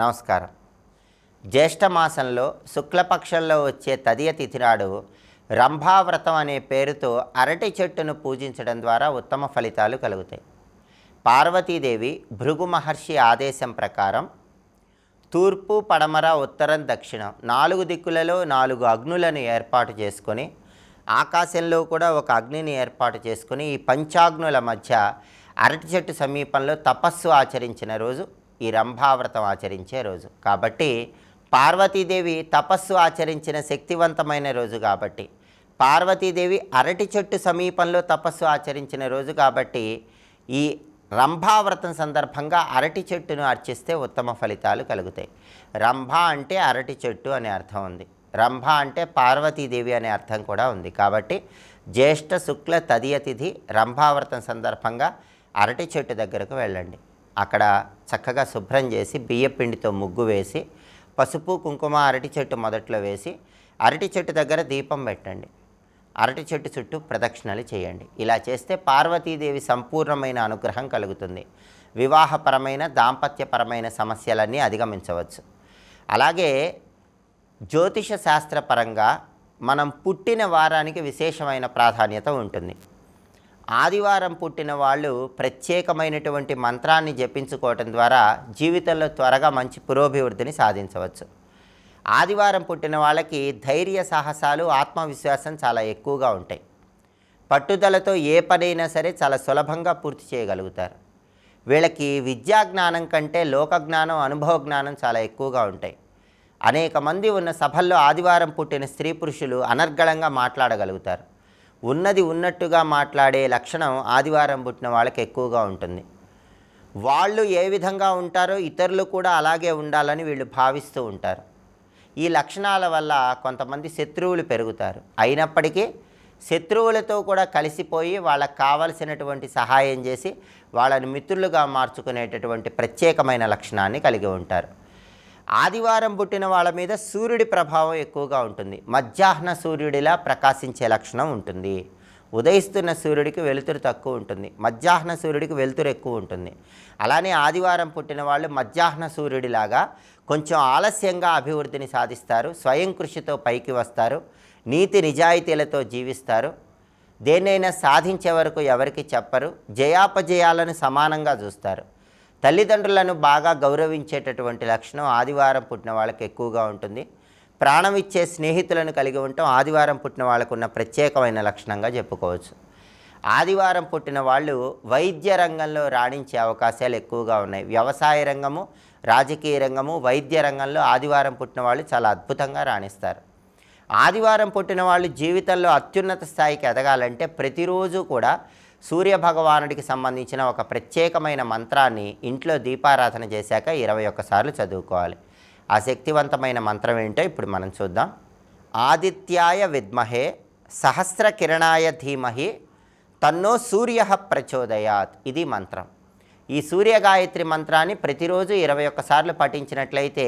నమస్కారం. జ్యేష్ఠమాసంలో శుక్లపక్షంలో వచ్చే తదియ తిథి నాడు రంభావ్రతం అనే పేరుతో అరటి చెట్టును పూజించడం ద్వారా ఉత్తమ ఫలితాలు కలుగుతాయి. పార్వతీదేవి భృగు మహర్షి ఆదేశం ప్రకారం తూర్పు పడమర ఉత్తరం దక్షిణం నాలుగు దిక్కులలో నాలుగు అగ్నులను ఏర్పాటు చేసుకొని ఆకాశంలో కూడా ఒక అగ్నిని ఏర్పాటు చేసుకుని ఈ పంచాగ్నుల మధ్య అరటి చెట్టు సమీపంలో తపస్సు ఆచరించిన రోజు ఈ రంభావ్రతం ఆచరించే రోజు. కాబట్టి పార్వతీదేవి తపస్సు ఆచరించిన శక్తివంతమైన రోజు కాబట్టి పార్వతీదేవి అరటి చెట్టు సమీపంలో తపస్సు ఆచరించిన రోజు కాబట్టి ఈ రంభావ్రతం సందర్భంగా అరటి చెట్టును అర్చిస్తే ఉత్తమ ఫలితాలు కలుగుతాయి. రంభ అంటే అరటి చెట్టు అనే అర్థం ఉంది. రంభ అంటే పార్వతీదేవి అనే అర్థం కూడా ఉంది. కాబట్టి జ్యేష్ఠ శుక్ల తదియ తిథి రంభావ్రతం సందర్భంగా అరటి చెట్టు దగ్గరకు వెళ్ళండి. అక్కడ చక్కగా శుభ్రం చేసి బియ్యపిండితో ముగ్గు వేసి పసుపు కుంకుమ అరటి చెట్టు మొదట్లో వేసి అరటి చెట్టు దగ్గర దీపం పెట్టండి. అరటి చెట్టు చుట్టూ ప్రదక్షిణలు చేయండి. ఇలా చేస్తే పార్వతీదేవి సంపూర్ణమైన అనుగ్రహం కలుగుతుంది. వివాహపరమైన దాంపత్యపరమైన సమస్యలన్నీ అధిగమించవచ్చు. అలాగే జ్యోతిష శాస్త్రపరంగా మనం పుట్టిన వారానికి విశేషమైన ప్రాధాన్యత ఉంటుంది. ఆదివారం పుట్టిన వాళ్ళు ప్రత్యేకమైనటువంటి మంత్రాన్ని జపించుకోవటం ద్వారా జీవితంలో త్వరగా మంచి పురోభివృద్ధిని సాధించవచ్చు. ఆదివారం పుట్టిన వాళ్ళకి ధైర్య సాహసాలు ఆత్మవిశ్వాసం చాలా ఎక్కువగా ఉంటాయి. పట్టుదలతో ఏ పనైనా సరే చాలా సులభంగా పూర్తి చేయగలుగుతారు. వీళ్ళకి విద్యా జ్ఞానం కంటే లోక జ్ఞానం అనుభవ జ్ఞానం చాలా ఎక్కువగా ఉంటాయి. అనేక మంది ఉన్న సభల్లో ఆదివారం పుట్టిన స్త్రీ పురుషులు అనర్గళంగా మాట్లాడగలుగుతారు. ఉన్నది ఉన్నట్టుగా మాట్లాడే లక్షణం ఆదివారం పుట్టిన వాళ్ళకి ఎక్కువగా ఉంటుంది. వాళ్ళు ఏ విధంగా ఉంటారో ఇతరులు కూడా అలాగే ఉండాలని వీళ్ళు భావిస్తూ ఉంటారు. ఈ లక్షణాల వల్ల కొంతమంది శత్రువులు పెరుగుతారు. అయినప్పటికీ శత్రువులతో కూడా కలిసిపోయి వాళ్ళకి కావలసినటువంటి సహాయం చేసి వాళ్ళని మిత్రులుగా మార్చుకునేటటువంటి ప్రత్యేకమైన లక్షణాన్ని కలిగి ఉంటారు. ఆదివారం పుట్టిన వాళ్ళ మీద సూర్యుడి ప్రభావం ఎక్కువగా ఉంటుంది. మధ్యాహ్న సూర్యుడిలా ప్రకాశించే లక్షణం ఉంటుంది. ఉదయిస్తున్న సూర్యుడికి వెలుతురు తక్కువ ఉంటుంది. మధ్యాహ్న సూర్యుడికి వెలుతురు ఎక్కువ ఉంటుంది. అలానే ఆదివారం పుట్టిన వాళ్ళు మధ్యాహ్న సూర్యుడిలాగా కొంచెం ఆలస్యంగా అభివృద్ధిని సాధిస్తారు. స్వయం కృషితో పైకి వస్తారు. నీతి నిజాయితీలతో జీవిస్తారు. దేన్నైనా సాధించే వరకు ఎవరికి చెప్పరు. జయాపజయాలను సమానంగా చూస్తారు. తల్లిదండ్రులను బాగా గౌరవించేటటువంటి లక్షణం ఆదివారం పుట్టిన వాళ్ళకి ఎక్కువగా ఉంటుంది. ప్రాణం ఇచ్చే స్నేహితులను కలిగి ఉండటం ఆదివారం పుట్టిన వాళ్ళకు ఉన్న ప్రత్యేకమైన లక్షణంగా చెప్పుకోవచ్చు. ఆదివారం పుట్టిన వాళ్ళు వైద్య రంగంలో రాణించే అవకాశాలు ఎక్కువగా ఉన్నాయి. వ్యవసాయ రంగము రాజకీయ రంగము వైద్య రంగంలో ఆదివారం పుట్టిన వాళ్ళు చాలా అద్భుతంగా రాణిస్తారు. ఆదివారం పుట్టిన వాళ్ళు జీవితంలో అత్యున్నత స్థాయికి ఎదగాలంటే ప్రతిరోజు కూడా సూర్య భగవానుడికి సంబంధించిన ఒక ప్రత్యేకమైన మంత్రాన్ని ఇంట్లో దీపారాధన చేశాక ఇరవై ఒక్కసార్లు చదువుకోవాలి. ఆ శక్తివంతమైన మంత్రం ఏంటో ఇప్పుడు మనం చూద్దాం. ఆదిత్యాయ విద్మహే సహస్ర కిరణాయ ధీమహి తన్నో సూర్య ప్రచోదయాత్ ఇది మంత్రం. ఈ సూర్యగాయత్రి మంత్రాన్ని ప్రతిరోజు ఇరవై ఒక్కసార్లు పఠించినట్లయితే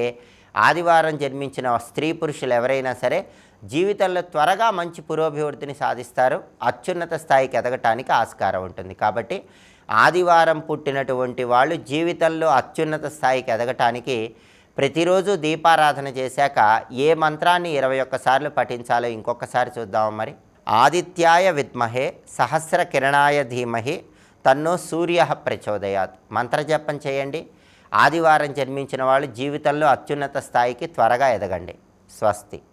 ఆదివారం జన్మించిన స్త్రీ పురుషులు ఎవరైనా సరే జీవితంలో త్వరగా మంచి పురోభివృద్ధిని సాధిస్తారు. అత్యున్నత స్థాయికి ఎదగటానికి ఆస్కారం ఉంటుంది. కాబట్టి ఆదివారం పుట్టినటువంటి వాళ్ళు జీవితంలో అత్యున్నత స్థాయికి ఎదగటానికి ప్రతిరోజు దీపారాధన చేశాక ఏ మంత్రాన్ని ఇరవై ఒక్కసార్లు పఠించాలో ఇంకొకసారి చూద్దాం మరి? ఆదిత్యాయ విద్మహే సహస్ర కిరణాయ ధీమహి తన్నో సూర్య ప్రచోదయాత్. మంత్రజపం చేయండి. ఆదివారం జన్మించిన వాళ్ళు జీవితంలో అత్యున్నత స్థాయికి త్వరగా ఎదగండి. స్వస్తి.